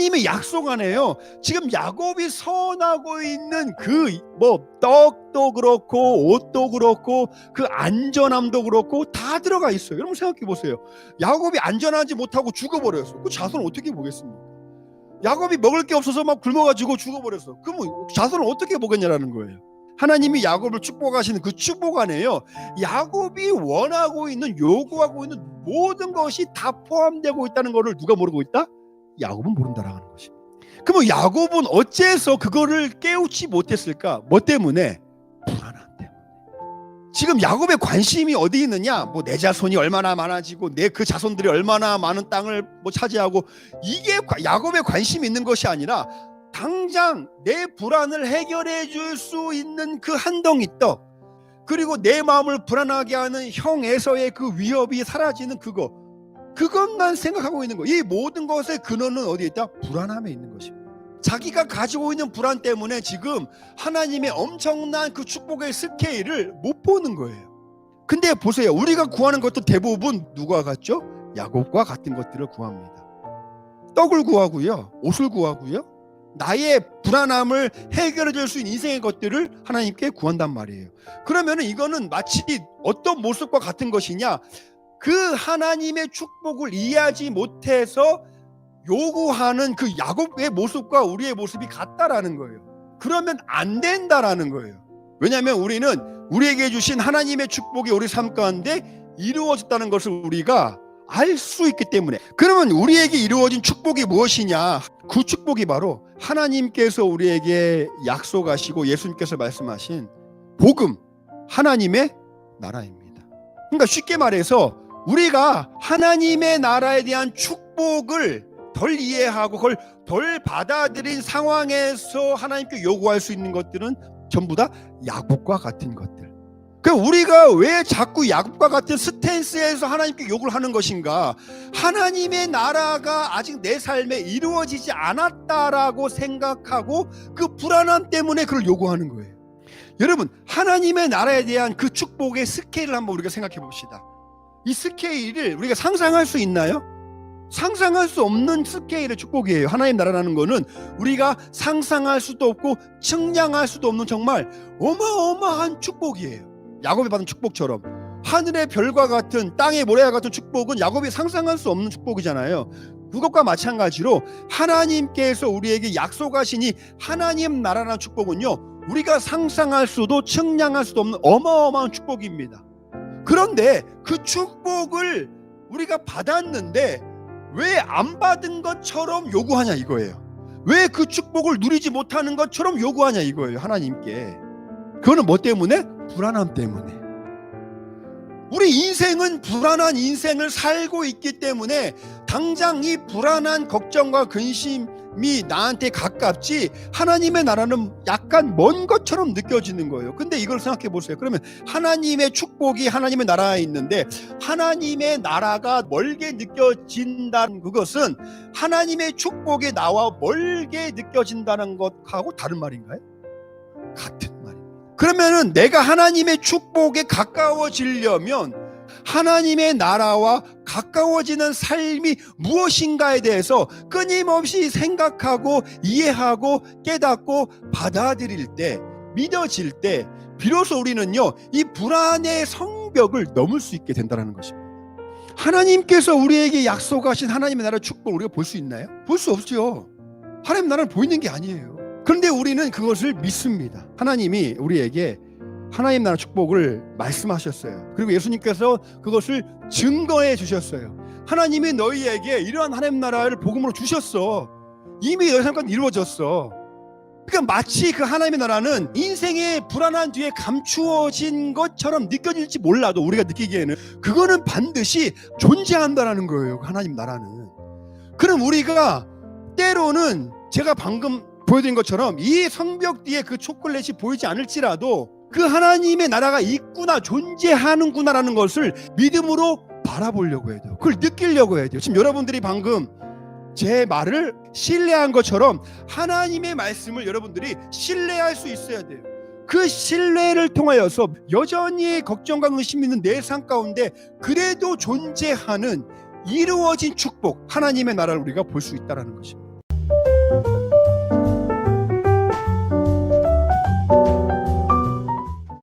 하나님의 약속 안에요. 지금 야곱이 선하고 있는 그 뭐 떡도 그렇고 옷도 그렇고 그 안전함도 그렇고 다 들어가 있어요. 여러분 생각해 보세요. 야곱이 안전하지 못하고 죽어버렸어. 그 자손은 어떻게 보겠습니까? 야곱이 먹을 게 없어서 막 굶어가지고 죽어버렸어. 그러면 자손은 어떻게 보겠냐라는 거예요. 하나님이 야곱을 축복하시는 그 축복 안에요. 야곱이 원하고 있는 요구하고 있는 모든 것이 다 포함되고 있다는 것을 누가 모르고 있다? 야곱은 모른다라는 것이. 그러면 야곱은 어째서 그거를 깨우치 못했을까? 뭐 때문에? 불안함 때문에. 지금 야곱의 관심이 어디 있느냐? 뭐 내 자손이 얼마나 많아지고 내 그 자손들이 얼마나 많은 땅을 뭐 차지하고 이게 과- 야곱의 관심이 있는 것이 아니라 당장 내 불안을 해결해 줄 수 있는 그 한 덩이 떡 그리고 내 마음을 불안하게 하는 형에서의 그 위협이 사라지는 그거 그것만 생각하고 있는 거. 이 모든 것의 근원은 어디에 있다? 불안함에 있는 것입니다. 자기가 가지고 있는 불안 때문에 지금 하나님의 엄청난 그 축복의 스케일을 못 보는 거예요. 근데 보세요. 우리가 구하는 것도 대부분 누가 같죠? 야곱과 같은 것들을 구합니다. 떡을 구하고요. 옷을 구하고요. 나의 불안함을 해결해 줄 수 있는 인생의 것들을 하나님께 구한단 말이에요. 그러면은 이거는 마치 어떤 모습과 같은 것이냐? 그 하나님의 축복을 이해하지 못해서 요구하는 그 야곱의 모습과 우리의 모습이 같다라는 거예요. 그러면 안 된다라는 거예요. 왜냐하면 우리는 우리에게 주신 하나님의 축복이 우리 삶 가운데 이루어졌다는 것을 우리가 알 수 있기 때문에 그러면 우리에게 이루어진 축복이 무엇이냐? 그 축복이 바로 하나님께서 우리에게 약속하시고 예수님께서 말씀하신 복음 하나님의 나라입니다. 그러니까 쉽게 말해서 우리가 하나님의 나라에 대한 축복을 덜 이해하고 그걸 덜 받아들인 상황에서 하나님께 요구할 수 있는 것들은 전부 다 야곱과 같은 것들. 그 우리가 왜 자꾸 야곱과 같은 스탠스에서 하나님께 요구를 하는 것인가? 하나님의 나라가 아직 내 삶에 이루어지지 않았다라고 생각하고 그 불안함 때문에 그걸 요구하는 거예요. 여러분, 하나님의 나라에 대한 그 축복의 스케일을 한번 우리가 생각해 봅시다. 이 스케일을 우리가 상상할 수 있나요? 상상할 수 없는 스케일의 축복이에요. 하나님 나라라는 거는 우리가 상상할 수도 없고 측량할 수도 없는 정말 어마어마한 축복이에요. 야곱이 받은 축복처럼 하늘의 별과 같은 땅의 모래와 같은 축복은 야곱이 상상할 수 없는 축복이잖아요. 그것과 마찬가지로 하나님께서 우리에게 약속하시니 하나님 나라라는 축복은요. 우리가 상상할 수도 측량할 수도 없는 어마어마한 축복입니다. 그런데 그 축복을 우리가 받았는데 왜 안 받은 것처럼 요구하냐 이거예요. 왜 그 축복을 누리지 못하는 것처럼 요구하냐 이거예요. 하나님께. 그거는 뭐 때문에? 불안함 때문에. 우리 인생은 불안한 인생을 살고 있기 때문에 당장 이 불안한 걱정과 근심 이 나한테 가깝지 하나님의 나라는 약간 먼 것처럼 느껴지는 거예요. 근데 이걸 생각해 보세요. 그러면 하나님의 축복이 하나님의 나라에 있는데 하나님의 나라가 멀게 느껴진다는 그것은 하나님의 축복이 나와 멀게 느껴진다는 것하고 다른 말인가요? 같은 말입니다. 그러면은 내가 하나님의 축복에 가까워지려면 하나님의 나라와 가까워지는 삶이 무엇인가에 대해서 끊임없이 생각하고 이해하고 깨닫고 받아들일 때 믿어질 때 비로소 우리는요 이 불안의 성벽을 넘을 수 있게 된다는 것입니다. 하나님께서 우리에게 약속하신 하나님의 나라 축복을 우리가 볼 수 있나요? 볼 수 없죠. 하나님 나라는 보이는 게 아니에요. 그런데 우리는 그것을 믿습니다. 하나님이 우리에게 하나님 나라 축복을 말씀하셨어요. 그리고 예수님께서 그것을 증거해 주셨어요. 하나님이 너희에게 이러한 하나님 나라를 복음으로 주셨어. 이미 너희 삶과 이루어졌어. 그러니까 마치 그 하나님의 나라는 인생의 불안한 뒤에 감추어진 것처럼 느껴질지 몰라도 우리가 느끼기에는 그거는 반드시 존재한다라는 거예요. 그 하나님 나라는. 그럼 우리가 때로는 제가 방금 보여드린 것처럼 이 성벽 뒤에 그 초콜릿이 보이지 않을지라도 그 하나님의 나라가 있구나 존재하는구나라는 것을 믿음으로 바라보려고 해야 돼요. 그걸 느끼려고 해야 돼요. 지금 여러분들이 방금 제 말을 신뢰한 것처럼 하나님의 말씀을 여러분들이 신뢰할 수 있어야 돼요. 그 신뢰를 통하여서 여전히 걱정과 의심이 있는 내 삶 가운데 그래도 존재하는 이루어진 축복 하나님의 나라를 우리가 볼 수 있다라는 것입니다. 네.